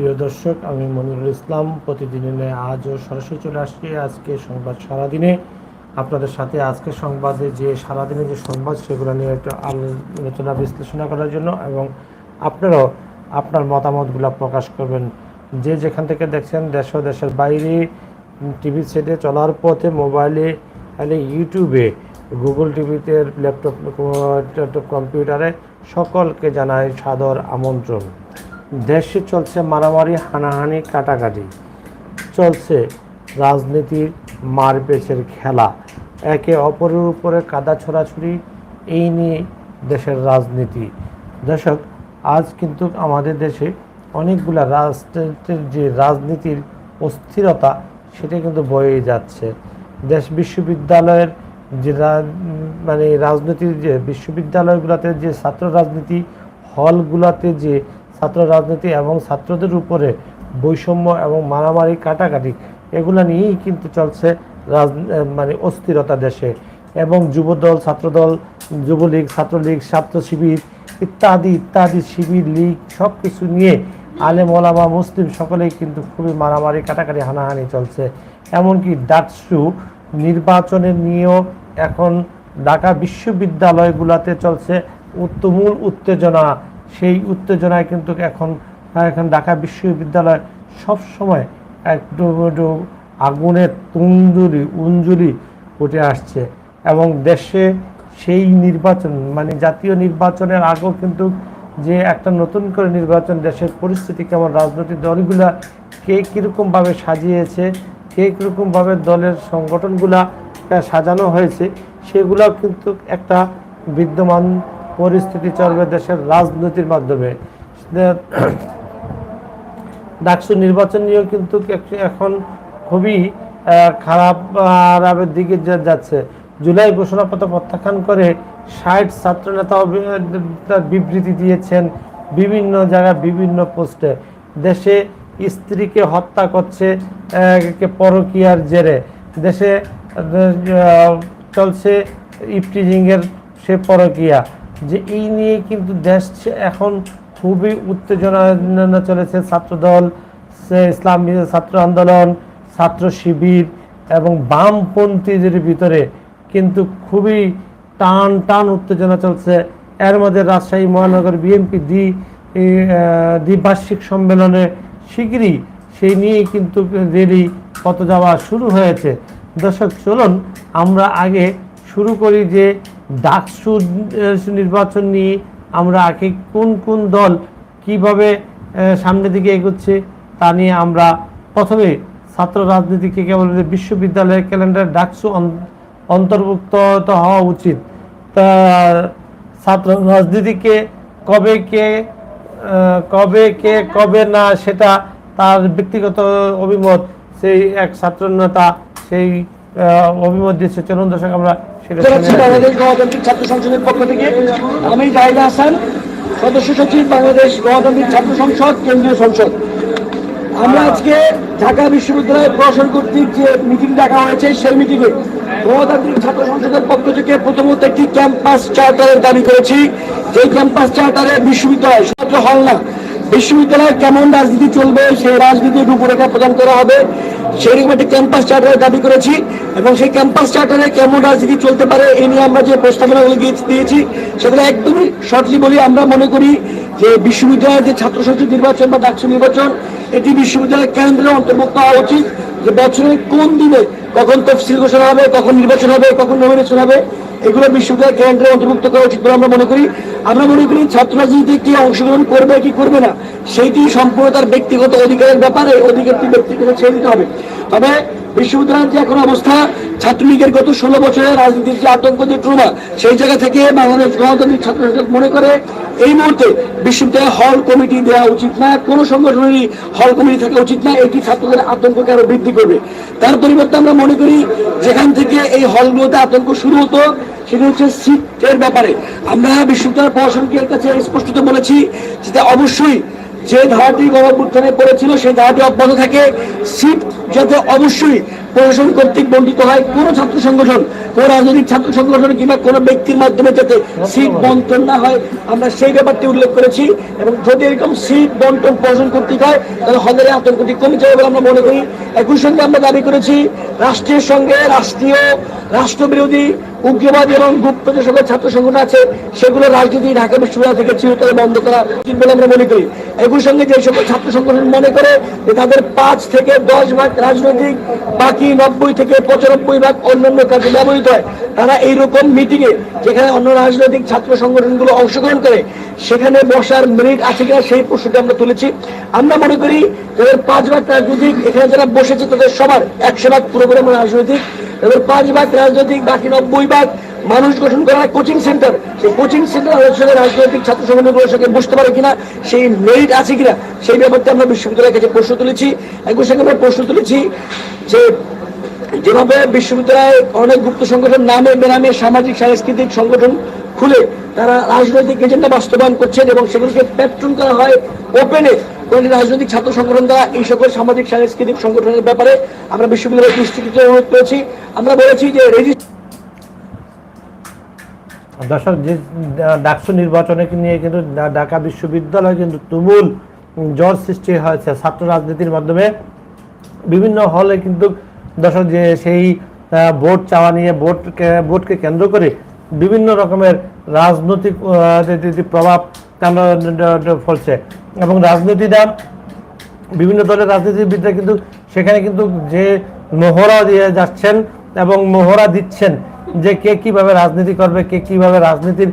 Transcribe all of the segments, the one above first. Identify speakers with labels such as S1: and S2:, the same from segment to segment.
S1: প্রিয় দর্শক, আমি মনিরুল ইসলাম। প্রতিদিনের ন্যায় আজও সরাসরি চলে আসছি আজকে সংবাদ সারাদিনে। আপনাদের সাথে আজকে সংবাদে যে সারাদিনে যে সংবাদ, সেগুলো নিয়ে একটু আলোচনা, বিশ্লেষণা করার জন্য এবং আপনারাও আপনার মতামতগুলো প্রকাশ করবেন। যে যেখান থেকে দেখছেন, দেশ দেশের বাইরে টিভি সেটে চলার পথে মোবাইলে তাহলে ইউটিউবে, গুগল টিভিতে, ল্যাপটপ ল্যাপটপ কম্পিউটারে সকলকে জানায় সাদর আমন্ত্রণ। দেশে চলছে মারামারি, হানাহানি, কাটাকাটি। চলছে রাজনীতির মারপেচের খেলা। একে অপরের উপরে কাদা ছড়াছড়ি, এই নিয়ে দেশের রাজনীতি। দর্শক, আজ কিন্তু আমাদের দেশে অনেকগুলা রাষ্ট্রের যে রাজনীতির অস্থিরতা, সেটা কিন্তু বয়ে যাচ্ছে। দেশ বিশ্ববিদ্যালয়ের যে মানে রাজনীতির যে বিশ্ববিদ্যালয়গুলোতে যে ছাত্র রাজনীতি, হলগুলোতে যে ছাত্র রাজনীতি এবং ছাত্রদের উপরে বৈষম্য এবং মারামারি কাটাকাটি, এগুলো নিয়েই কিন্তু চলছে রাজ মানে অস্থিরতা দেশে এবং যুবদল, ছাত্রদল, যুবলীগ, ছাত্রলীগ, ছাত্র শিবির ইত্যাদি ইত্যাদি, শিবির, লীগ সব কিছু নিয়ে আলেম, ওলামা, মুসলিম সকলেই কিন্তু খুবই মারামারি, কাটাকাটি, হানাহানি চলছে। এমনকি ডাকসু নির্বাচনের নিয়েও এখন ঢাকা বিশ্ববিদ্যালয়গুলোতে চলছে উত্তমূল উত্তেজনা সেই উত্তেজনায় কিন্তু এখন এখন ঢাকা বিশ্ববিদ্যালয় সব সময় একটু একটু আগুনের তুঞ্জুরি উঞ্জুরি উঠে আসছে। এবং দেশে সেই নির্বাচন মানে জাতীয় নির্বাচনের আগেও কিন্তু যে একটা নতুন করে নির্বাচন, দেশের পরিস্থিতি কেমন, রাজনৈতিক দলগুলা কে কীরকমভাবে সাজিয়েছে, কে কীরকমভাবে দলের সংগঠনগুলা সাজানো হয়েছে, সেগুলোও কিন্তু একটা বিদ্যমান পরিস্থিতি চলবে দেশের রাজনীতির মাধ্যমে। ডাকসু নির্বাচন নিয়েও কিন্তু এখন খুবই খারাপ আরামের দিকে যাচ্ছে। জুলাই ঘোষণাপত্র প্রত্যাখ্যান করে ষাট ছাত্র নেতাও তার বিবৃতি দিয়েছেন বিভিন্ন জায়গায়, বিভিন্ন পোস্টে। দেশে স্ত্রীকে হত্যা করছে পরকীয়ার জেরে। দেশে চলছে ইফটিজিংয়ের সে পরকীয়া। যে এই নিয়ে কিন্তু দেশ এখন খুবই উত্তেজনা চলেছে ছাত্রদল ইসলামী ছাত্র আন্দোলন, ছাত্র শিবির এবং বামপন্থীদের ভিতরে কিন্তু খুবই টান টান উত্তেজনা চলছে। এর মধ্যে রাজশাহী মহানগর বিএনপি দ্বি দ্বিবার্ষিক সম্মেলনে শীঘ্রই সেই নিয়েই কিন্তু রেলি পথ যাওয়া শুরু হয়েছে। দর্শক, চলুন আমরা আগে শুরু করি যে ডাকসু নির্বাচন নিয়ে আমরা আগে কোন কোন দল কীভাবে সামনের দিকে এগোচ্ছে তা নিয়ে আমরা প্রথমে ছাত্র রাজনীতিকে কেবল বিশ্ববিদ্যালয়ের ক্যালেন্ডার ডাকসু অন- অন্তর্ভুক্ত হওয়া উচিত। তা, ছাত্র রাজনীতিকে কবে কে কবে কে, কবে না সেটা তার ব্যক্তিগত অভিমত, সেই এক ছাত্র নেতা, সেই অভিমত দিয়েছে চলুন দর্শক আমরা সেটা শুনে
S2: জানাচ্ছি
S1: আসি।
S2: বাংলাদেশ গণতান্ত্রিক ছাত্র সংসদের পক্ষ থেকে আমি জাহিদ হাসান সদস্য সচিব বাংলাদেশ গণতান্ত্রিক ছাত্র সংসদ কেন্দ্রীয় সংসদ। আমরা আজকে ঢাকা বিশ্ববিদ্যালয় প্রশাসন কর্তৃক যে মিটিং ডাকা হয়েছে সেই মিটিংয়ে গণতান্ত্রিক ছাত্র সংসদের পক্ষ থেকে প্রথমত একটি ক্যাম্পাস চার্টারের দাবি করেছি। যে ক্যাম্পাস চার্টারে বিশ্ববিদ্যালয় শুধুমাত্র হল না। বিশ্ববিদ্যালয়ে কেমন রাজনীতি চলবে, সেই রাজনীতির রূপরেখা প্রদান করা হবে সেরকম একটি ক্যাম্পাস চার্টারের দাবি করেছি এবং সেই ক্যাম্পাস চার্টারে কেমন রাজনীতি চলতে পারে এ নিয়ে আমরা যে প্রস্তাবনাগুলো দিয়েছি, সেগুলো একদমই শর্টলি বলি আমরা মনে করি যে বিশ্ববিদ্যালয়ের যে ছাত্র সংসদ নির্বাচন বা ডাকসু নির্বাচন, এটি বিশ্ববিদ্যালয়ের কেন্দ্রে অন্তর্ভুক্ত হওয়া উচিত যে বছরের কোন দিনে কখন তফসিল ঘোষণা হবে, কখন নির্বাচন হবে, কখন নমিনেশন হবে। এগুলো বিশ্ববিদ্যালয় কেন্দ্রে অন্তর্ভুক্ত করা উচিত বলে আমরা মনে করি। আমরা মনে করি ছাত্র রাজনীতিতে কি অংশগ্রহণ করবে কি করবে না, সেইটি সম্পূর্ণ তার ব্যক্তিগত অধিকারের ব্যাপারে অধিকারটি ব্যক্তিগত ছেড়ে দিতে হবে। তবে বিশ্ববিদ্যালয়ের যে এখন অবস্থা, ছাত্রলীগের গত ষোলো বছরের রাজনীতির যে আতঙ্ক যে ট্রমা, সেই জায়গা থেকে বাংলাদেশ গণতান্ত্রিক ছাত্র মনে করে, এই মুহূর্তে বিশ্ববিদ্যালয়ে হল কমিটি দেওয়া উচিত না, কোনো সংগঠনেরই হল কমিটি থাকা উচিত না, এটি ছাত্রদের আতঙ্ককে আরও বৃদ্ধি করবে। তার পরিবর্তে আমরা মনে করি, যেখান থেকে এই হলগুলোতে আতঙ্ক শুরু হতো, সেটা হচ্ছে সিটের ব্যাপারে। আমরা বিশ্ববিদ্যালয় প্রশাসনকে কাছে স্পষ্টত বলেছি যে অবশ্যই যে ধারাটি গণঅভ্যুত্থানে পড়েছিল সেই ধারাটি অব্যাহত থাকে। সিট যাতে অবশ্যই প্রশাসন কর্তৃক বন্টিত হয় কোনো ছাত্র সংগঠন, কোনো রাজনৈতিক ছাত্র সংগঠন কিংবা কোনো ব্যক্তির মাধ্যমে যাতে সিট বন্টন না হয়, আমরা সেই ব্যাপারটি উল্লেখ করেছি এবং যদি এরকম সিট বন্টন প্রশাসন কর্তৃক হয়, তাহলে হলের আতঙ্কটি কমে যাবে বলে আমরা মনে করি। একই সঙ্গে আমরা দাবি করেছি, রাষ্ট্রের সঙ্গে রাষ্ট্রীয়, রাষ্ট্রবিরোধী, উগ্রবাদী এবং গুপ্ত যে সকল ছাত্র সংগঠন আছে, সেগুলো রাজনীতি ঢাকা বিশ্ববিদ্যালয় থেকে চিরতরে বন্ধ করা উচিত বলে আমরা মনে করি। একই সঙ্গে যে সকল ছাত্র সংগঠন মনে করে যে তাদের পাঁচ থেকে দশ ভাগ রাজনৈতিক, বাকি নব্বই থেকে পঁচানব্বই ভাগ অন্যান্য কাজে ব্যবহৃত হয়। তারা এইরকম মিটিং এ যেখানে অন্য রাজনৈতিক ছাত্র সংগঠনগুলো অংশগ্রহণ করে, সেখানে বসার মেরিট আছে কিনা সেই প্রশ্নটি আমরা তুলেছি। আমরা মনে করি তাদের পাঁচ ভাগ রাজনৈতিক, এখানে যারা বসেছে তাদের সবার একশো ভাগ পুরোপুরি আমরা রাজনৈতিক। তাদের পাঁচ ভাগ রাজনৈতিক, বাকি নব্বই ভাগ মানুষ গঠন করা কোচিং সেন্টার সেই কোচিং সেন্টার আলোচনা রাজনৈতিক ছাত্র সংগঠনগুলোর সঙ্গে বুঝতে পারে কিনা, সেই মেরিট আছে কিনা, সেই ব্যাপারটা আমরা বিশ্ববিদ্যালয়ের কাছে প্রশ্ন তুলেছি। একই সঙ্গে আমরা প্রশ্ন তুলেছি যে যেভাবে বিশ্ববিদ্যালয়ে অনেক গুপ্ত সংগঠন, নামে বেনামে সামাজিক, সাংস্কৃতিক সংগঠন খুলে তারা রাজনৈতিক এজেন্ডা বাস্তবায়ন করছেন এবং সেগুলোকে প্যাট্রন করা হয় ওপেনে রাজনৈতিক ছাত্র সংগঠন দ্বারা এই সকল সামাজিক, সাংস্কৃতিক সংগঠনের ব্যাপারে আমরা বিশ্ববিদ্যালয়ের দৃষ্টিতে অনুরোধ করেছি। আমরা বলেছি যে রেজিস্ট্রি
S1: দর্শক, যে ডাকসু নির্বাচনে নিয়ে কিন্তু ঢাকা বিশ্ববিদ্যালয় কিন্তু তুমুল জ্বর সৃষ্টি হয়েছে ছাত্র রাজনীতির মাধ্যমে। বিভিন্ন হলে কিন্তু দর্শক, যে সেই ভোট চাওয়া নিয়ে ভোটকে ভোটকে কেন্দ্র করে বিভিন্ন রকমের রাজনৈতিক প্রভাব ফলছে। এবং রাজনীতিটা বিভিন্ন দলের রাজনীতিবিদরা কিন্তু সেখানে কিন্তু যে মোহরা দিয়ে যাচ্ছেন এবং মোহরা দিচ্ছেন যে কে কীভাবে রাজনীতি করবে, কে কীভাবে রাজনীতির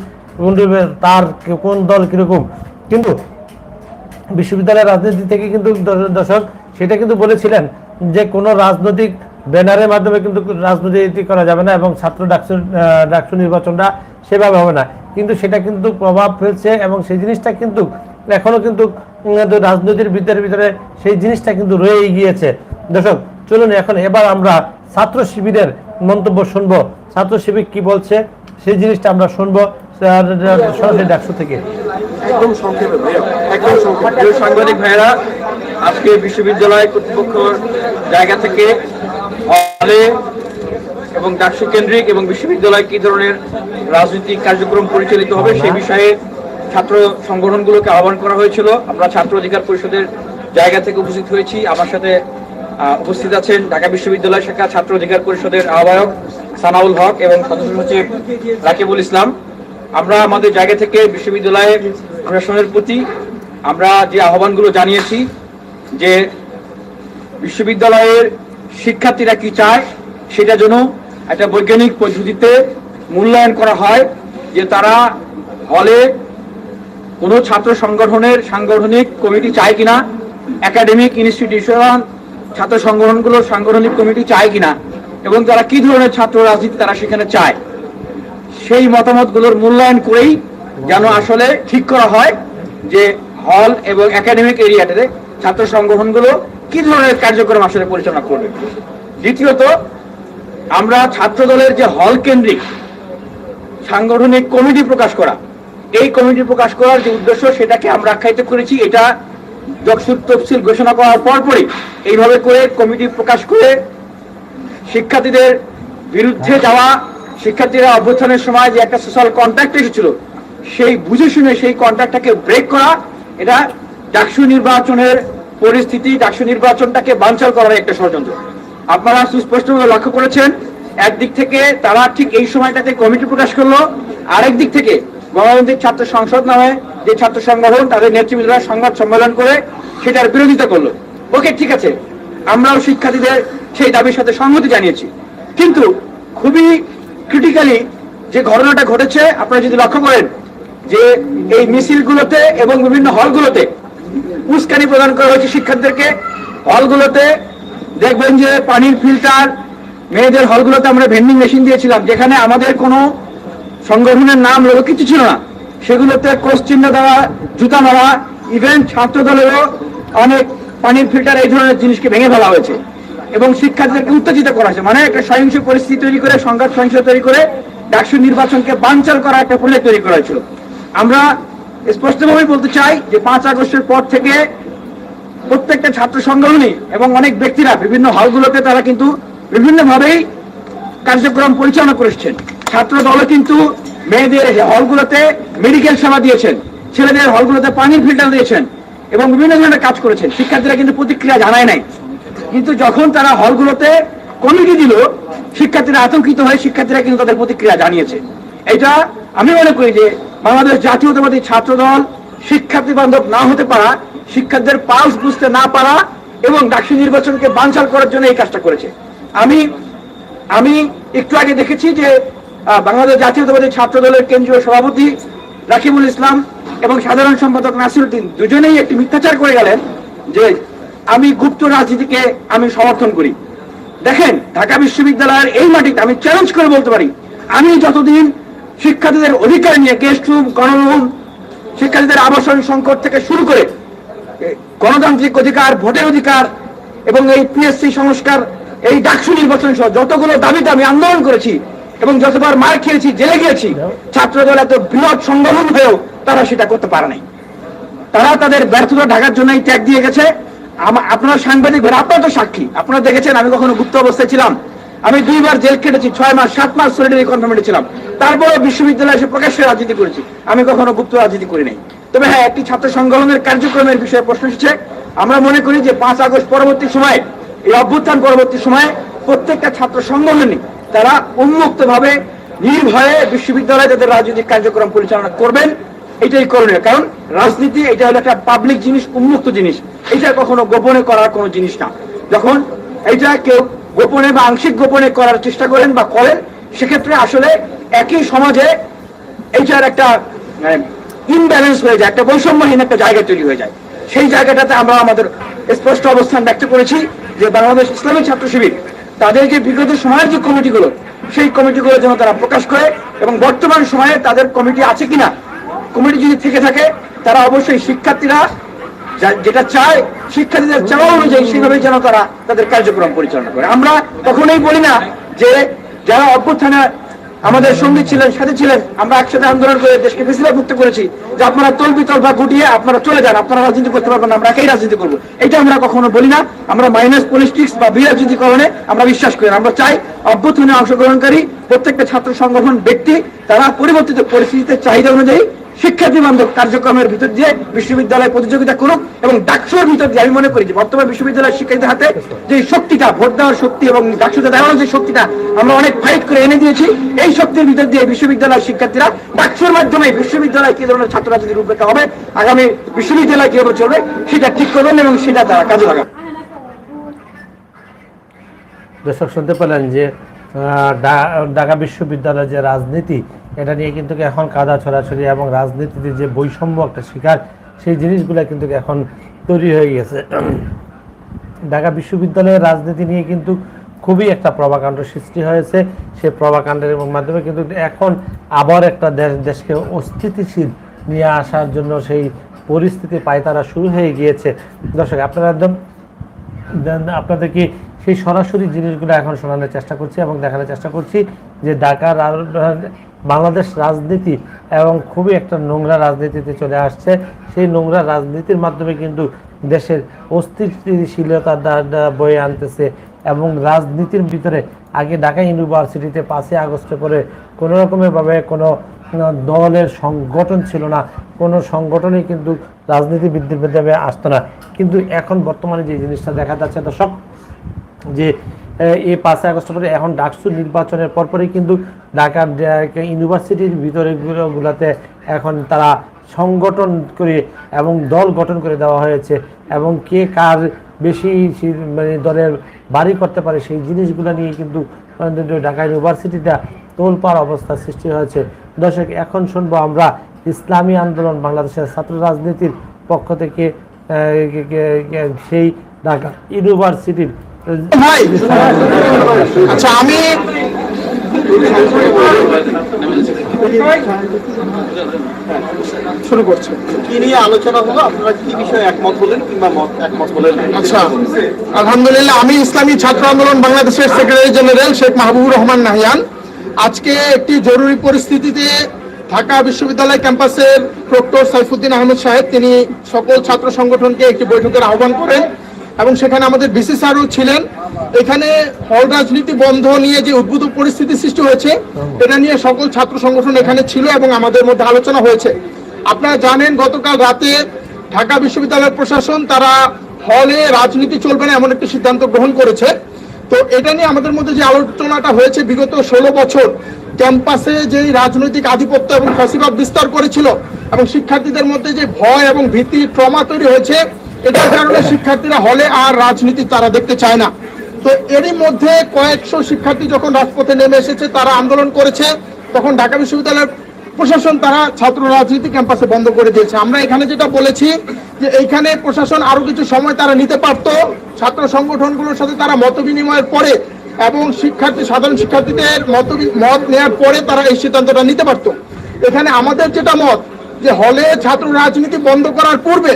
S1: তার কোন দল কীরকম। কিন্তু বিশ্ববিদ্যালয়ের রাজনীতি থেকে কিন্তু দর্শক, সেটা কিন্তু বলেছিলেন যে কোনো রাজনৈতিক ব্যানারের মাধ্যমে কিন্তু রাজনীতি করা যাবে না এবং ছাত্র ডাকসু ডাকসু নির্বাচনটা সেভাবে হবে না। কিন্তু সেটা কিন্তু প্রভাব ফেলছে এবং সেই জিনিসটা কিন্তু এখনও কিন্তু রাজনীতির বিদ্যার ভিতরে সেই জিনিসটা কিন্তু রয়েই গিয়েছে। দর্শক, চলুন এখন এবার আমরা ছাত্র শিবিরের মন্তব্য শুনব। ছাত্র শিবির কি বলছে সেই জিনিসটা আমরা শুনব থেকে।
S3: সাংবাদিক ভাইয়েরা, আজকে বিশ্ববিদ্যালয় কর্তৃপক্ষ জায়গা থেকে হলে এবং ডাকসু কেন্দ্রিক এবং বিশ্ববিদ্যালয় কি ধরনের রাজনৈতিক কার্যক্রম পরিচালিত হবে সেই বিষয়ে ছাত্র সংগঠনগুলোকে আহ্বান করা হয়েছিল। আমরা ছাত্র অধিকার পরিষদের জায়গা থেকে উপস্থিত হয়েছি। আমার সাথে উপস্থিত আছেন ঢাকা বিশ্ববিদ্যালয় শাখা ছাত্র অধিকার পরিষদের আহ্বায়ক সানাউল হক এবং সদস্য সচিব রাকিবুল ইসলাম। আমরা আমাদের জায়গা থেকে বিশ্ববিদ্যালয়ের প্রশাসনের প্রতি আমরা যে আহ্বানগুলো জানিয়েছি যে বিশ্ববিদ্যালয়ের শিক্ষার্থীরা কি চায়? সেটা যেন একটা বৈজ্ঞানিক পদ্ধতিতে মূল্যায়ন করা হয়, যে তারা হলে কোনো ছাত্র সংগঠনের সাংগঠনিক কমিটি চায় কিনা একাডেমিক ইনস্টিটিউশন ছাত্র সংগঠনগুলোর সাংগঠনিক কমিটি চায় কিনা, এবং তারা কি ধরনের ছাত্র রাজনীতি তারা সেখানে চায়? সেই মতামতগুলোর মূল্যায়ন করেই যেন আসলে ঠিক করা হয় যে হল এবং একাডেমিক এরিয়াটাতে ছাত্র সংগঠনগুলো কি ধরনের কার্যক্রম আসলে পরিচালনা করবে? দ্বিতীয়ত, আমরা ছাত্র দলের যে হল কেন্দ্রিক সাংগঠনিক কমিটি প্রকাশ করা, এই কমিটি প্রকাশ করার যে উদ্দেশ্য সেটাকে আমরা আখ্যায়িত করেছি। এটা যকসুর তফসিল ঘোষণা করার পরপরই এইভাবে করে কমিটি প্রকাশ করে শিক্ষার্থীদের বিরুদ্ধে যাওয়া, শিক্ষার্থীরা অভ্যুত্থানের সময় যে একটা সোশ্যাল কন্ট্যাক্ট এসেছিল, সেই বুঝে শুনে সেই কন্ট্যাক্টটাকে ব্রেক করা, এটা ডাকসু নির্বাচনের পরিস্থিতি, ডাকসু নির্বাচনটাকে বানচাল করার একটা ষড়যন্ত্র। আপনারা সুস্পষ্টভাবে লক্ষ্য করেছেন, একদিক থেকে তারা ঠিক এই সময়টাতে কমিটি প্রকাশ করল আরেক দিক থেকে গণতান্ত্রিক ছাত্র সংসদ নামে যে ছাত্র সংগঠন, তাদের নেতৃবৃন্দরা সংবাদ সম্মেলন করে সেটার বিরোধিতা করল। ওকে, ঠিক আছে, আমরাও শিক্ষার্থীদের সেই দাবির সাথে সংহতি জানিয়েছি। কিন্তু খুবই ক্রিটিক্যালি যে ঘটনাটা ঘটেছে, আপনারা যদি লক্ষ্য করেন যে এই মিছিলগুলোতে এবং বিভিন্ন হলগুলোতে উস্কানি প্রদান করা হয়েছে শিক্ষার্থীদেরকে হলগুলোতে দেখবেন যে পানির ফিল্টার, মেয়েদের হলগুলোতে আমরা ভেন্ডিং মেশিন দিয়েছিলাম, যেখানে আমাদের কোনো সংগঠনের নাম লোক কিছু ছিল না। সেগুলোতে ক্রস চিহ্ন দেওয়া, জুতা মারা, ইভেন ছাত্র দলেরও অনেক পানির ফিল্টার এই ধরনের জিনিসকে ভেঙে ফেলা হয়েছে। এবং শিক্ষার্থীদেরকে উত্তেজিত করা হয়েছে। মানে একটা সহিংস পরিস্থিতি তৈরি করে, সংঘাত সহিংস তৈরি করে, ডাকসু নির্বাচনকে বানচাল করা একটা পরিবেশ তৈরি করা হয়েছিল। আমরা স্পষ্টভাবে বলতে চাই যে পাঁচ আগস্টের পর থেকে প্রত্যেকটা ছাত্র সংগঠনই এবং অনেক ব্যক্তিরা বিভিন্ন হলগুলোতে তারা কিন্তু বিভিন্নভাবেই কার্যক্রম পরিচালনা করেছেন। ছাত্র দলও কিন্তু মেয়েদের হলগুলোতে মেডিকেল সেবা দিয়েছেন, ছেলেদের হলগুলোতে পানির ফিল্টার দিয়েছেন এবং বিভিন্ন ধরনের কাজ করেছেন। শিক্ষার্থীরা কিন্তু প্রতিক্রিয়া জানায় নাই। কিন্তু যখন তারা হলগুলোতে কমিটি দিল, শিক্ষার্থীরা আতঙ্কিত হয়ে শিক্ষার্থীরা কিন্তু তাদের প্রতিক্রিয়া জানিয়েছে। এটা আমি মনে করি যে বাংলাদেশ জাতীয়তাবাদী ছাত্র দল শিক্ষার্থী বান্ধব না হতে পারা, শিক্ষার্থীদের পালস বুঝতে না পারা এবং ডাকসু নির্বাচনকে বানচাল করার জন্য এই কাজটা করেছে। আমি আমি একটু আগে দেখেছি যে বাংলাদেশ জাতীয়তাবাদী ছাত্র দলের কেন্দ্রীয় সভাপতি রাকিবুল ইসলাম এবং সাধারণ সম্পাদক নাসিরুদ্দিন দুজনেই একটি মিথ্যাচার করে গেলেন যে, আমি গুপ্ত রাজনীতিকে আমি সমর্থন করি। দেখেন, ঢাকা বিশ্ববিদ্যালয়ের এই মাটিতে আমি চ্যালেঞ্জ করে বলতে পারি, আমি যতদিন শিক্ষার্থীদের অধিকার নিয়ে গেস্ট রুম গণরুম শিক্ষার্থীদের আবাসন সংকট থেকে শুরু করে গণতান্ত্রিক অধিকার, ভোটের অধিকার এবং এই পিএসসি সংস্কার, এই ডাকসু নির্বাচন সহ যতগুলো দাবিতে আমি আন্দোলন করেছি এবং যতবার মার খেয়েছি, জেলে গিয়েছি ছাত্র দল এত বৃহৎ সংগঠন হয়েও তারা সেটা করতে পারে নাই। তারা তাদের ব্যর্থতা ঢাকার জন্যই ত্যাগ দিয়ে গেছে। আপনারা সাংবাদিক আপনারা তো সাক্ষী। আপনারা দেখেছেন, আমি কখনো গুপ্ত অবস্থায় ছিলাম। আমি দুইবার জেল কেটেছি, ছয় মাস, সাত মাস সলিডারি কনফার্মেন্টে ছিলাম। তারপরে বিশ্ববিদ্যালয়ে এসে প্রকাশ্যে রাজনীতি করেছি। আমি কখনো গুপ্ত রাজনীতি করি নাই। তবে হ্যাঁ একটি ছাত্র সংগঠনের কার্যক্রমের বিষয়ে প্রশ্ন এসেছে। আমরা মনে করি যে পাঁচ আগস্ট পরবর্তী সময়ে, এই অভ্যুত্থান পরবর্তী সময়ে প্রত্যেকটা ছাত্র সংগঠনই তারা উন্মুক্ত ভাবে নির্ভয়ে বিশ্ববিদ্যালয়ে তাদের রাজনৈতিক কার্যক্রম পরিচালনা করবেন। এটাই করণীয়। কারণ রাজনীতি, এটা হলো একটা পাবলিক জিনিস, উন্মুক্ত জিনিস। এটা কখনো গোপনে করার কোনো জিনিস না। যখন এটা কেউ গোপনে বা আংশিক গোপনে করার চেষ্টা করেন বা করেন, সেক্ষেত্রে আসলে একই সমাজে এইটার একটা ইনব্যালেন্স হয়ে যায়, একটা বৈষম্যহীন একটা জায়গা তৈরি হয়ে যায়। সেই জায়গাটাতে আমরা আমাদের স্পষ্ট অবস্থান ব্যক্ত করেছি যে বাংলাদেশ ইসলামী ছাত্র শিবির, তাদের যে বিগত সময়ের যে কমিটিগুলো, সেই কমিটিগুলো যেন তারা প্রকাশ করে এবং বর্তমান সময়ে তাদের কমিটি আছে কিনা, কমিটি যদি থেকে থাকে, তারা অবশ্যই শিক্ষার্থীরা যেটা চায়, শিক্ষার্থীদের চাওয়া অনুযায়ী সেভাবে যেন তারা তাদের কার্যক্রম পরিচালনা করে। আমরা কখনোই বলি না যে যারা অভ্যুত্থানে আমাদের সঙ্গী ছিলেন, সাথে ছিলেন, আমরা একসাথে আন্দোলন করে দেশকে মুক্ত করেছি, যে আপনারা তলবি তলবা গুটিয়ে আপনারা চলে যান, আপনারা রাজনীতি করতে পারবেন আমরা একাই রাজনীতি করব। এটা আমরা কখনো বলি না। আমরা মাইনাস পলিটিক্স বা বিরাজনীতিকরণে আমরা বিশ্বাস করি আমরা চাই অভ্যুত্থানে অংশগ্রহণকারী, প্রত্যেকটা ছাত্র সংগঠন, ব্যক্তি, তারা পরিবর্তিত পরিস্থিতিতে চাহিদা অনুযায়ী শিক্ষার্থী বান্ধব কার্যক্রমের ভিতর দিয়ে বিশ্ববিদ্যালয় প্রতিযোগিতা করুক এবং ডাকসুর ভিতর দিয়ে, আমি মনে করি যে বর্তমান বিশ্ববিদ্যালয়ের শিক্ষার্থীদের হাতে যে শক্তিটা, ভোট দেওয়ার শক্তি এবং ডাকসুতে দেওয়ার যে শক্তিটা আমরা অনেক ফাইট করে এনে দিয়েছি, এই শক্তির ভিতর দিয়ে বিশ্ববিদ্যালয়ের শিক্ষার্থীরা ডাকসুর মাধ্যমে বিশ্ববিদ্যালয় কি ধরনের ছাত্র রাজনীতির রূপরেখা হবে, আগামী বিশ্ববিদ্যালয় কীভাবে চলবে, সেটা ঠিক করবেন এবং সেটা তারা কাজে লাগাবেন
S1: দর্শক, শুনতে পেলেন যে ঢাকা বিশ্ববিদ্যালয়ের যে রাজনীতি এটা নিয়ে কিন্তু এখন কাদা ছড়াছড়ি এবং রাজনীতিতে যে বৈষম্য একটা শিকার, সেই জিনিসগুলো কিন্তু এখন তৈরি হয়ে গেছে। ঢাকা বিশ্ববিদ্যালয়ের রাজনীতি নিয়ে কিন্তু খুবই একটা প্রভাকাণ্ড সৃষ্টি হয়েছে। সেই প্রভাকাণ্ডের মাধ্যমে কিন্তু এখন আবার একটা দেশ, দেশকে অস্থিতিশীল নিয়ে আসার জন্য সেই পরিস্থিতি পায়তারা শুরু হয়ে গিয়েছে। দর্শক, আপনারা একদম আপনাদেরকে সেই সরাসরি জিনিসগুলো এখন শোনানোর চেষ্টা করছি এবং দেখানোর চেষ্টা করছি যে ঢাকার বাংলাদেশ রাজনীতি এবং খুবই একটা নোংরা রাজনীতিতে চলে আসছে। সেই নোংরা রাজনীতির মাধ্যমে কিন্তু দেশের দা- বয়ে আনতেছে এবং রাজনীতির ভিতরে আগে ঢাকা ইউনিভার্সিটিতে পাঁচই আগস্টে পরে কোনো রকমেরভাবে কোনো দলের সংগঠন ছিল না। কোনো সংগঠনই কিন্তু রাজনীতিবিদদের মধ্যে আসতো না। কিন্তু এখন বর্তমানে যে জিনিসটা দেখা যাচ্ছে দর্শক, যে এই পাঁচই আগস্ট পরে এখন ডাকসু নির্বাচনের পরপরই কিন্তু ঢাকার ইউনিভার্সিটির ভিতরে গুলো- গুলাতে এখন তারা সংগঠন করে এবং দল গঠন করে দেওয়া হয়েছে এবং কে কার বেশি মানে দলের বাড়ি করতে পারে সেই জিনিসগুলো নিয়ে কিন্তু ঢাকা ইউনিভার্সিটিটা তোলপাড় অবস্থা সৃষ্টি হয়েছে। দর্শক, এখন শুনব আমরা ইসলামী আন্দোলন বাংলাদেশের ছাত্র রাজনীতির পক্ষ থেকে সেই ঢাকা ইউনিভার্সিটির
S4: ভাই। আচ্ছা আমি শুরু করছি।
S5: কি নিয়ে আলোচনা হলো? আপনারা কি বিষয়ে একমত হলেন কিংবা মত একমত হলেন
S4: আচ্ছা আলহামদুলিল্লাহ আমি ইসলামী ছাত্র আন্দোলন বাংলাদেশের সেক্রেটারি জেনারেল শেখ মাহবুবুর রহমান নাহিয়ান। আজকে একটি জরুরি পরিস্থিতিতে ঢাকা বিশ্ববিদ্যালয় ক্যাম্পাসের প্রক্টর সাইফুদ্দিন আহমেদ সাহেব তিনি সকল ছাত্র সংগঠনকে একটি বৈঠকের আহ্বান করেন। এবং সেখানে আমাদের বিসি স্যারও ছিলেন। এখানে হল রাজনীতি বন্ধ নিয়ে যে উদ্ভূত পরিস্থিতি সৃষ্টি হয়েছে, এটা নিয়ে সকল ছাত্র সংগঠন এখানে ছিল এবং আমাদের মধ্যে আলোচনা হয়েছে। আপনারা জানেন, গতকাল রাতে ঢাকা বিশ্ববিদ্যালয়ের প্রশাসন তারা হলে রাজনীতি চলবে না এমন একটি সিদ্ধান্ত গ্রহণ করেছে। তো এটা নিয়ে আমাদের মধ্যে যে আলোচনাটা হয়েছে, বিগত ষোলো বছর ক্যাম্পাসে যে রাজনৈতিক আধিপত্য এবং ফ্যাসিবাদ বিস্তার করেছিল এবং শিক্ষার্থীদের মধ্যে যে ভয় এবং ভীতি, ট্রমা তৈরি হয়েছে এটার কারণে শিক্ষার্থীরা হলে আর রাজনীতি তারা দেখতে চায় না। তো এরই মধ্যে কয়েকশো শিক্ষার্থী যখন রাজপথে নেমে এসেছে, তারা আন্দোলন করেছে, তখন ঢাকা বিশ্ববিদ্যালয়ের প্রশাসন তারা ছাত্র রাজনীতি ক্যাম্পাসে বন্ধ করে দিয়েছে। আমরা এখানে যেটা বলেছি যে এইখানে প্রশাসন আরও কিছু সময় তারা নিতে পারতো। ছাত্র সংগঠনগুলোর সাথে তারা মত বিনিময়ের পরে এবং শিক্ষার্থী, সাধারণ শিক্ষার্থীদের মত মত নেওয়ার পরে তারা এই সিদ্ধান্তটা নিতে পারতো। এখানে আমাদের যেটা মত যে হলে ছাত্র রাজনীতি বন্ধ করার পূর্বে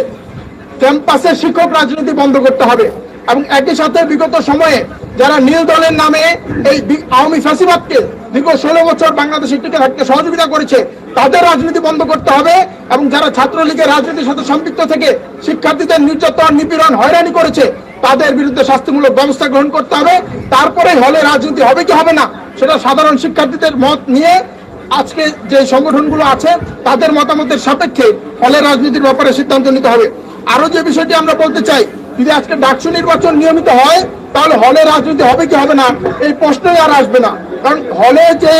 S4: ক্যাম্পাসের শিক্ষক রাজনীতি বন্ধ করতে হবে। এবং একই সাথে বিগত সময়ে যারা নীল দলের নামে এই আওয়ামী ফাঁসিবাদকে দীর্ঘ ষোলো বছর বাংলাদেশে টিকে থাকতে সহযোগিতা করেছে, তাদের রাজনীতি বন্ধ করতে হবে এবং যারা ছাত্রলীগের রাজনীতির সাথে সম্পৃক্ত থেকে শিক্ষার্থীদের নির্যাতন, নিপীড়ন হয়রানি করেছে, তাদের বিরুদ্ধে শাস্তিমূলক ব্যবস্থা গ্রহণ করতে হবে। তারপরে হলে রাজনীতি হবে কি হবে না, সেটা সাধারণ শিক্ষার্থীদের মত নিয়ে আজকে যে সংগঠনগুলো আছে, তাদের মতামতের সাপেক্ষে হলে রাজনীতির ব্যাপারে সিদ্ধান্ত নিতে হবে। আরও যে বিষয়টি আমরা বলতে চাই, যদি আজকে ডাকসু নির্বাচন নিয়মিত হয়, তাহলে হলে রাজনীতি হবে কি হবে না? এই প্রশ্নই আর আসবে না। কারণ হলে যে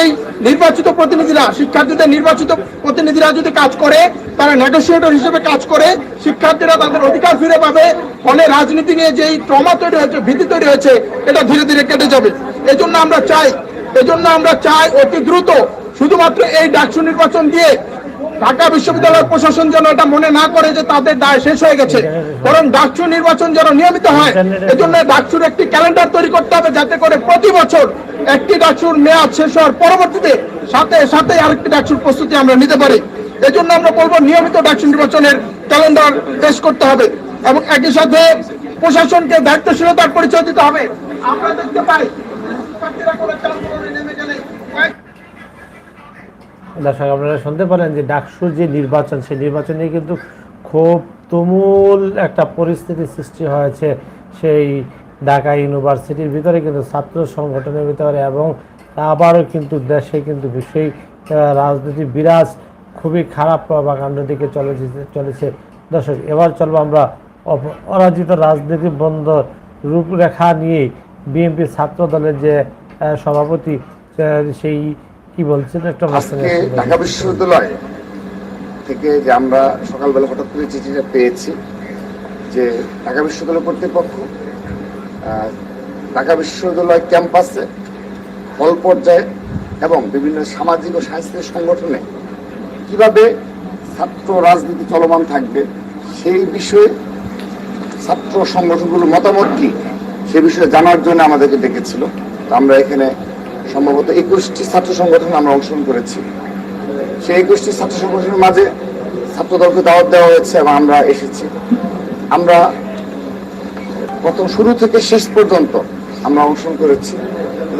S4: নির্বাচিত প্রতিনিধিরা, শিক্ষার্থীদের নির্বাচিত প্রতিনিধিরা যদি কাজ করে, তারা নেগোসিয়েটর হিসেবে কাজ করে, শিক্ষার্থীরা তাদের অধিকার ফিরে পাবে। ফলে রাজনীতি নিয়ে যেই ট্রমা তৈরি হয়েছে, ভীতি তৈরি হয়েছে, এটা ধীরে ধীরে কেটে যাবে। এজন্য আমরা চাই, এজন্য আমরা চাই অতি দ্রুত শুধুমাত্র এই ডাকসু নির্বাচন দিয়ে ঢাকা বিশ্ববিদ্যালয় প্রশাসন যেন এটা মনে না করে যে তাদের দায় শেষ হয়ে গেছে, বরং ডাকসু নির্বাচন যেন নিয়মিত হয়, এজন্য ডাকসুর একটি ক্যালেন্ডার তৈরি করতে হবে যাতে করে প্রতি বছর একটি ডাকসুর মেয়াদ শেষ হওয়ার পরবর্তীতে সাথে সাথে আরেকটি ডাকসুর প্রস্তুতি আমরা নিতে পারি। এজন্য আমরা বলব নিয়মিত ডাকসু নির্বাচনের ক্যালেন্ডার পেশ করতে হবে এবং একই সাথে প্রশাসনকে দায়িত্বশীলতার পরিচয় দিতে হবে। আমরা দেখতে পাই শিক্ষার্থীরা কোনো একটা আন্দোলনে নেমে গেলে কয়েক
S1: দর্শক আপনারা শুনতে পারেন যে ডাকসুর যে নির্বাচন, সেই নির্বাচনে কিন্তু খুব তুমুল একটা পরিস্থিতি সৃষ্টি হয়েছে। সেই ঢাকা ইউনিভার্সিটির ভিতরে কিন্তু ছাত্র সংগঠনের ভিতরে এবং আবারও কিন্তু দেশে কিন্তু সেই রাজনীতি বিরাজ, খুবই খারাপ প্রভাকাণ্ড দিকে চলে চলেছে। দর্শক, এবার চলবো আমরা অরাজিত রাজনীতি বন্ধ রূপরেখা নিয়ে। বিএনপি ছাত্র দলের যে সভাপতি সেই কি বলছেন একটা
S6: আজকে ঢাকা বিশ্ববিদ্যালয় থেকে যে আমরা সকালবেলা হঠাৎ করে চিঠিটা পেয়েছি যে ঢাকা বিশ্ববিদ্যালয় কর্তৃপক্ষ ঢাকা বিশ্ববিদ্যালয় ক্যাম্পাসে হল পর্যায়ে এবং বিভিন্ন সামাজিক ও সাংস্কৃতিক সংগঠনে কীভাবে ছাত্র রাজনীতি চলমান থাকবে সেই বিষয়ে ছাত্র সংগঠনগুলোর মতামত কি সে বিষয়ে জানার জন্য আমাদেরকে ডেকেছিল। তো আমরা এখানে সম্ভবত একুশটি ছাত্র সংগঠন আমরা অংশগ্রহণ করেছি। সেই একুশটি ছাত্র সংগঠনের মাঝে ছাত্র দলকে দাওয়াত দেওয়া হয়েছে এবং আমরা এসেছি। আমরা প্রথম শুরু থেকে শেষ পর্যন্ত আমরা অংশগ্রহণ করেছি।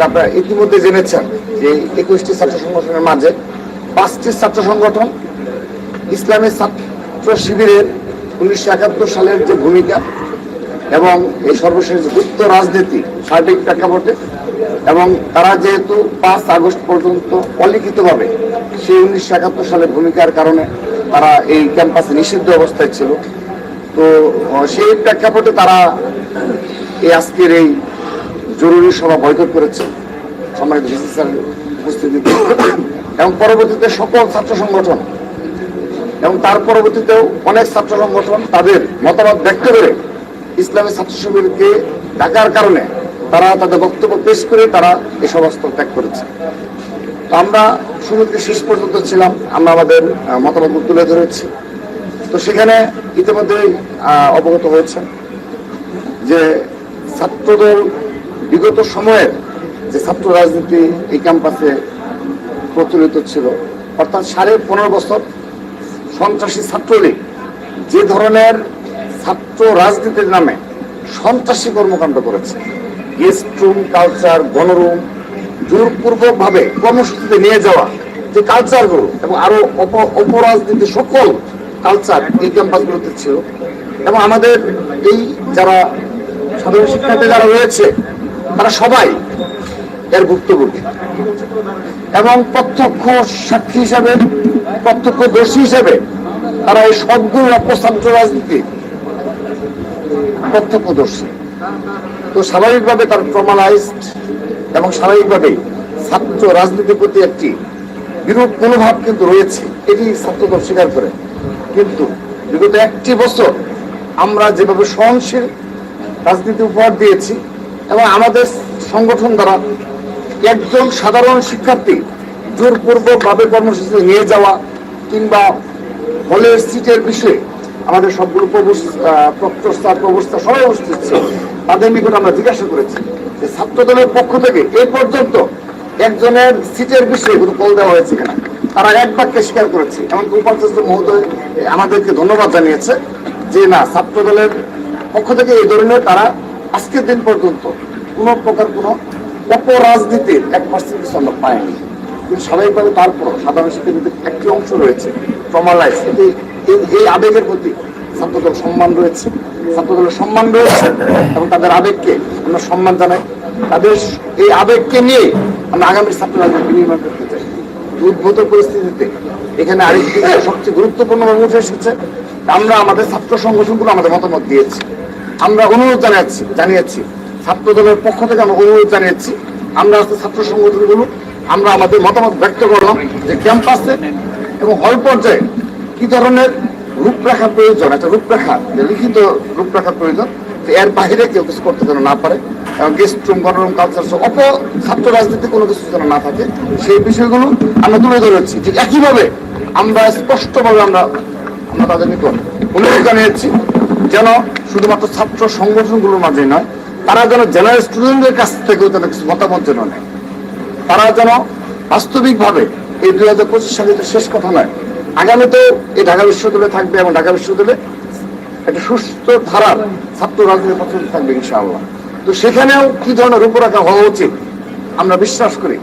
S6: আপনারা ইতিমধ্যে জেনেছেন যে একুশটি ছাত্র সংগঠনের মাঝে পাঁচটি ছাত্র সংগঠন ইসলামী ছাত্র শিবিরের উনিশশো একাত্তর সালের যে ভূমিকা এবং এই সর্বশেষ গুপ্ত রাজনীতি, সার্বিক প্রেক্ষাপটে, এবং তারা যেহেতু পাঁচ আগস্ট পর্যন্ত অলিখিতভাবে সেই উনিশশো একাত্তর সালের ভূমিকার কারণে তারা এই ক্যাম্পাসে নিষিদ্ধ অবস্থায় ছিল। তো সেই প্রেক্ষাপটে তারা এই আজকের এই জরুরি সভা বয়কট করেছে। সম্মানিত ভিসি উপস্থিতিতে। এবং পরবর্তীতে সকল ছাত্র সংগঠন এবং তার পরবর্তীতেও অনেক ছাত্র সংগঠন তাদের মতামত ব্যক্ত করে ইসলামী ছাত্র শিবিরকে ডাকার কারণে তারা তাদের বক্তব্য পেশ করে তারা এই সমস্ত ত্যাগ করেছে। তো আমরা শুরু থেকে শেষ পর্যন্ত ছিলাম আমরা আমাদের মতামত তুলে ধরেছি। তো সেখানে ইতিমধ্যেই আহ, অবগত হয়েছে যে ছাত্রদল বিগত সময়ের যে ছাত্র রাজনীতি এই ক্যাম্পাসে প্রচলিত ছিল অর্থাৎ সাড়ে পনেরো বছর সন্ত্রাসী ছাত্রলীগ যে ধরনের ছাত্র রাজনীতির নামে সন্ত্রাসী কর্মকাণ্ড করেছে। গেস্ট রুম কালচার গণরুম জোরপূর্বক ভাবে কর্মসূচিতে নিয়ে যাওয়া যে কালচারগুলো এবং আরও অপ- অপরাজনীতি সকল কালচার এই ক্যাম্পাসগুলোতে ছিল এবং আমাদের এই যারা সাধারণ শিক্ষার্থী যারা রয়েছে, তারা সবাই এর ভুক্তভোগী। এবং প্রত্যক্ষ সাক্ষী হিসাবে প্রত্যক্ষদর্শী হিসাবে তারা এই সবগুলো অপছাত্র রাজনীতি প্রত্যক্ষদর্শী। তো স্বাভাবিকভাবে তার ফর্মালাইজড এবং স্বাভাবিকভাবেই ছাত্র রাজনীতির প্রতি একটি বিরূপ মনোভাব কিন্তু রয়েছে, এটি ছাত্রদল স্বীকার করে। কিন্তু বিগত একটি বছর আমরা যেভাবে সহনশীল রাজনীতি উপহার দিয়েছি এবং আমাদের সংগঠন দ্বারা একজন সাধারণ শিক্ষার্থী জোরপূর্বকভাবে কর্মসূচিতে নিয়ে যাওয়া কিংবা হলের সিটের বিষয়ে আমাদের সবগুলো প্রবস- আহ, প্রক্টর প্রবস্থা সবাই উপস্থিত ছিল। তাদের নিকট আমরা জিজ্ঞাসা করেছি যে ছাত্র দলের পক্ষ থেকে এই পর্যন্ত একজনের সিটের বিষয়ে কোনো কল দেওয়া হয়েছে কিনা। তারা এক বাক্যে স্বীকার করেছে? এমনকি উপাচার্য মহোদয় আমাদেরকে ধন্যবাদ জানিয়েছে যে না ছাত্র দলের পক্ষ থেকে এই ধরনের তারা আজকের দিন পর্যন্ত কোনো প্রকার কোনো অপরাজনীতির এক পার্সেন্ট কিছু আমরা পাইনি। কিন্তু স্বাভাবিকভাবে তারপর সাধারণ শিক্ষার্থীদের একটি অংশ রয়েছে। প্রমালাইজ এটি এই- এই আবেগের প্রতি ছাত্রদল সম্মান রয়েছে। ছাত্রদলের সম্মান রয়েছে এবং তাদের আবেগকে আমরা সম্মান জানাই। তাদের এই আবেগকে নিয়ে আমরা আগামী ছাত্র রাজনীতি বিনির্মাণ করতে চাই। উদ্ভূত পরিস্থিতিতে এখানে আরেকটি সবচেয়ে গুরুত্বপূর্ণ উঠে এসেছে, আমরা আমাদের ছাত্র সংগঠনগুলো আমাদের মতামত দিয়েছি। আমরা অনুরোধ জানাচ্ছি, জানিয়েছি ছাত্র দলের পক্ষ থেকে আমরা অনুরোধ জানিয়েছি। আমরা আজকে ছাত্র সংগঠনগুলো, আমরা আমাদের মতামত ব্যক্ত করলাম যে ক্যাম্পাসে এবং হল পর্যায়ে কি ধরনের রূপরেখা প্রয়োজন? একটা রূপরেখা লিখিত রূপরেখা প্রয়োজন এর বাইরে কেউ কিছু করতে যেন না পারে, এবং গেস্ট রুম গণরুম কালচার অপ ছাত্র রাজনীতি কোনো কিছু যেন না থাকে, সেই বিষয়গুলো আমরা তুলে ধরেছি। ঠিক একইভাবে আমরা স্পষ্টভাবে আমরা আমরা তাদের নিকট অনুরোধ জানিয়েছি যেন শুধুমাত্র ছাত্র সংগঠনগুলোর মাঝে নয়, তারা যেন জেনারেল স্টুডেন্টদের কাছ থেকেও যেন কিছু মতামত যেন নেয়। তারা যেন বাস্তবিকভাবে এই দুই হাজার পঁচিশ সালে এটা শেষ কথা নয়। আগামীতেও এই ঢাকা বিশ্ববিদ্যালয়ে থাকবে এবং ঢাকা বিশ্ববিদ্যালয়ে একটা সুস্থ ধারার ছাত্র রাজনীতি পছন্দ থাকবে ইনশাআল্লাহ। তো সেখানেও কি ধরনের রূপরেখা হওয়া উচিত আমরা বিশ্বাস করি।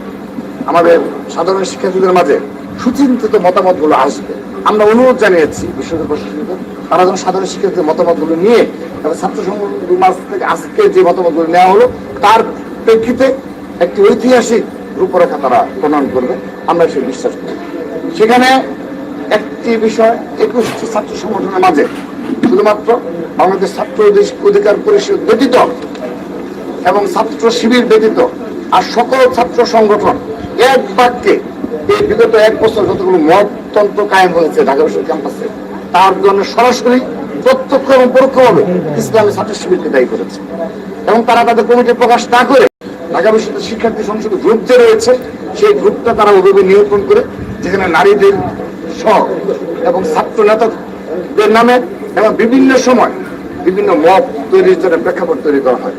S6: আমাদের সাধারণ শিক্ষার্থীদের মাঝে সুচিন্তিত মতামতগুলো আসবে। আমরা অনুরোধ জানিয়েছি বিশ্ববিদ্যালয় প্রশাসনকে, তারা যেন সাধারণ শিক্ষার্থীদের মতামতগুলো নিয়ে এবং ছাত্র সংগঠন মাঝ থেকে আজকে যে মতামতগুলো নেওয়া হলো, তার প্রেক্ষিতে একটি ঐতিহাসিক রূপরেখা তারা প্রণয়ন করবে, আমরা সে বিশ্বাস করি। সেখানে একটি বিষয়, একুশটি ছাত্র সংগঠনের মাঝে শুধুমাত্র বাংলাদেশ ছাত্র অধিকার পরিষদ ব্যতীত এবং ছাত্র শিবির ব্যতীত আর সকল ছাত্র সংগঠন এক বাক্যে এই বিগত এক বছর যতগুলো মততন্ত্র কায়েম হয়েছে ঢাকা বিশ্ববিদ্যালয় ক্যাম্পাসে, তার জন্য সরাসরি প্রত্যক্ষ এবং পরোক্ষভাবে ইসলামী ছাত্র শিবিরকে দায়ী করেছে। এবং তারা তাদের কমিটি প্রকাশ না করে ঢাকা বিশ্ববিদ্যালয় শিক্ষার্থী সংসদ গ্রুপ যে রয়েছে, সেই গ্রুপটা তারা ওভাবে নিয়ন্ত্রণ করে, যেখানে নারীদের সহ এবং ছাত্র নেতাদের নামে এবং বিভিন্ন সময় বিভিন্ন মত তৈরির জন্য প্রেক্ষাপট তৈরি করা হয়।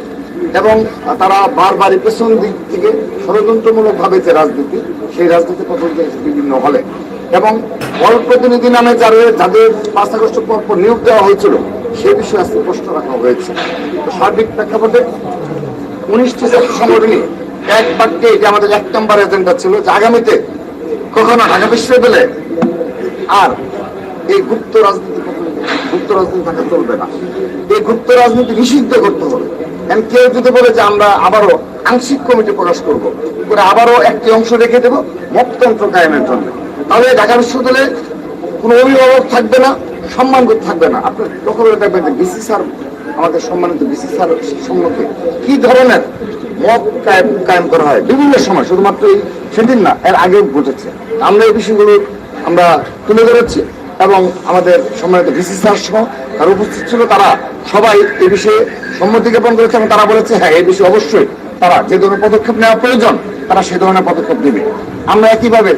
S6: এবং তারা বারবারই পেছন দিক থেকে ষড়যন্ত্রমূলক ভাবে যে রাজনীতি, সেই রাজনীতি করেছে বিভিন্ন হলে। এবং হল প্রতিনিধি নামে যারা যাদের পাঁচ আগস্ট পর নিয়োগ দেওয়া হয়েছিল, সে বিষয়ে আজকে প্রশ্ন রাখা হয়েছে। সার্বিক প্রেক্ষাপটে উনিশটি ছাত্র সংগঠনই এক বাক্যে যে আমাদের এক নম্বর এজেন্ডা ছিল যে আগামীতে কখনো ঢাকা বিশ্ববিদ্যালয়ে আর এই গুপ্ত রাজনীতি গুপ্ত রাজনীতি থাকা চলবে না। এই গুপ্ত রাজনীতি নিষিদ্ধ করতে হবে। And কেউ যদি বলে যে আমরা আবারও আংশিক কমিটি প্রকাশ করব, করে আবারও একটি অংশ রেখে দেব, মততন্ত্র কায়েমের জন্য। তাহলে ঢাকা বিশ্ববিদ্যালয়ে কোনো অভিভাবক থাকবে না, সম্মানবোধ থাকবে না। আপনি লক্ষ্য করে দেখবেন যে বিসি স্যার আমাদের সম্মানিত বিসি স্যার সম্মুখে কি ধরনের মত কায়েম করা হয়? বিভিন্ন সময়, শুধুমাত্র এই সেদিন না, এর আগেও ঘটেছে। আমরা এই বিষয়গুলো আমরা তুলে ধরেছি এবং আমাদের সম্মানিত ভিসি স্যার সহ তারা উপস্থিত ছিল, তারা সবাই এ বিষয়ে সম্মতি জ্ঞাপন করেছে এবং তারা বলেছে হ্যাঁ এই বিষয়ে অবশ্যই তারা যে ধরনের পদক্ষেপ নেওয়া প্রয়োজন, তারা সে ধরনের পদক্ষেপ দেবে আমরা একইভাবে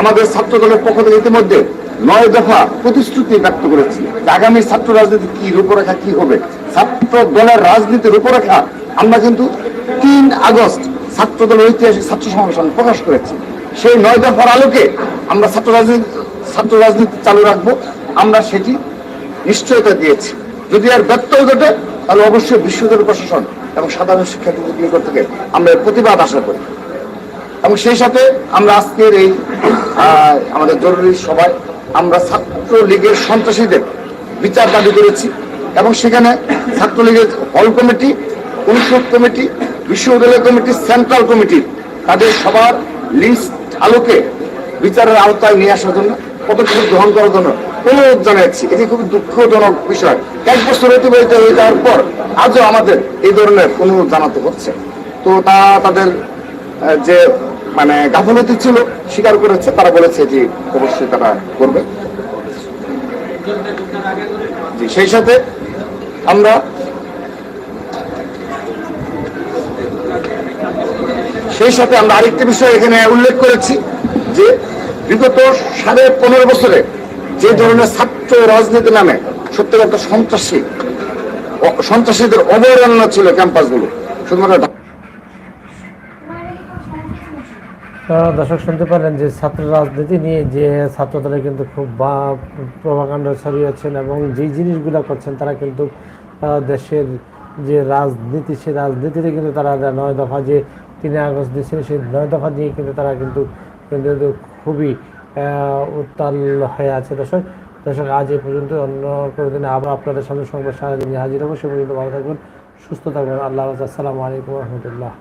S6: আমাদের ছাত্র দলের পক্ষ থেকে ইতিমধ্যে নয় দফা প্রতিশ্রুতি ব্যক্ত করেছি আগামী ছাত্র রাজনীতি কি রূপরেখা, কি হবে? ছাত্র দলের রাজনীতির রূপরেখা আমরা কিন্তু তিন আগস্ট ছাত্র দলের ঐতিহাসিক ছাত্র সংগঠন প্রকাশ করেছি। সেই নয় দফার আলোকে আমরা ছাত্র রাজনীতি ছাত্র রাজনীতি চালু রাখব। আমরা সেটি নিশ্চয়তা দিয়েছি। যদি আর ব্যত্যয় ঘটে, তাহলে অবশ্যই বিশ্ববিদ্যালয় প্রশাসন এবং সাধারণ শিক্ষার্থীদের নিকট থেকে আমরা প্রতিবাদ আশা করি। এবং সেই সাথে আমরা আজকের এই আমাদের জরুরি সভায় আমরা ছাত্র লীগের সন্ত্রাসীদের বিচার দাবি করেছি এবং সেখানে ছাত্রলীগের হল কমিটি, অনুষদ কমিটি, বিশ্ববিদ্যালয় কমিটি, সেন্ট্রাল কমিটি তাদের সবার লিস্ট আলোকে বিচারের আওতায় নিয়ে আসার জন্য, পদক্ষেপ গ্রহণ করার জন্য অনুরোধ জানাচ্ছি। এটি খুবই দুঃখজনক বিষয়। এক বছর অতিবাহিত হয়ে যাওয়ার পর আজও আমাদের এই ধরনের অনুরোধ জানাতে হচ্ছে। তো তা তাদের যে মানে গাফলতি ছিল, স্বীকার করেছে, তারা বলেছে যে অবশ্যই তারা করবে। সেই সাথে আমরা সেই সাথে আমরা আরেকটি বিষয় এখানে উল্লেখ করেছি যে বিগত সাড়ে পনেরো বছরে যে ধরনের ছাত্র রাজনীতি নামে সত্যি একটা সন্ত্রাসী, সন্ত্রাসীদের অবহেলনা ছিল ক্যাম্পাসগুলো, শুধুমাত্র ঢাকা
S1: আহ, দর্শক শুনতে পারেন যে ছাত্র রাজনীতি নিয়ে যে ছাত্রদলে কিন্তু খুব বা প্রভাকাণ্ড ছড়িয়েছেন এবং যে জিনিসগুলো করছেন, তারা কিন্তু দেশের যে রাজনীতি, সেই রাজনীতিতে কিন্তু তারা নয় দফা যে তিন আগস্ট দিয়েছিল, সেই নয় দফা নিয়ে কিন্তু তারা কিন্তু কিন্তু খুবই উত্তাল হয়ে আছে দর্শক। দর্শক, আজ এ পর্যন্ত অন্য কোনো দিনে আবার আপনাদের সামনে সংবাদ সারাদিন হাজির হব। সে পর্যন্ত ভালো থাকবেন, সুস্থ থাকবেন। আল্লাহ। আসসালামু আলাইকুম রহমতুল্লাহ।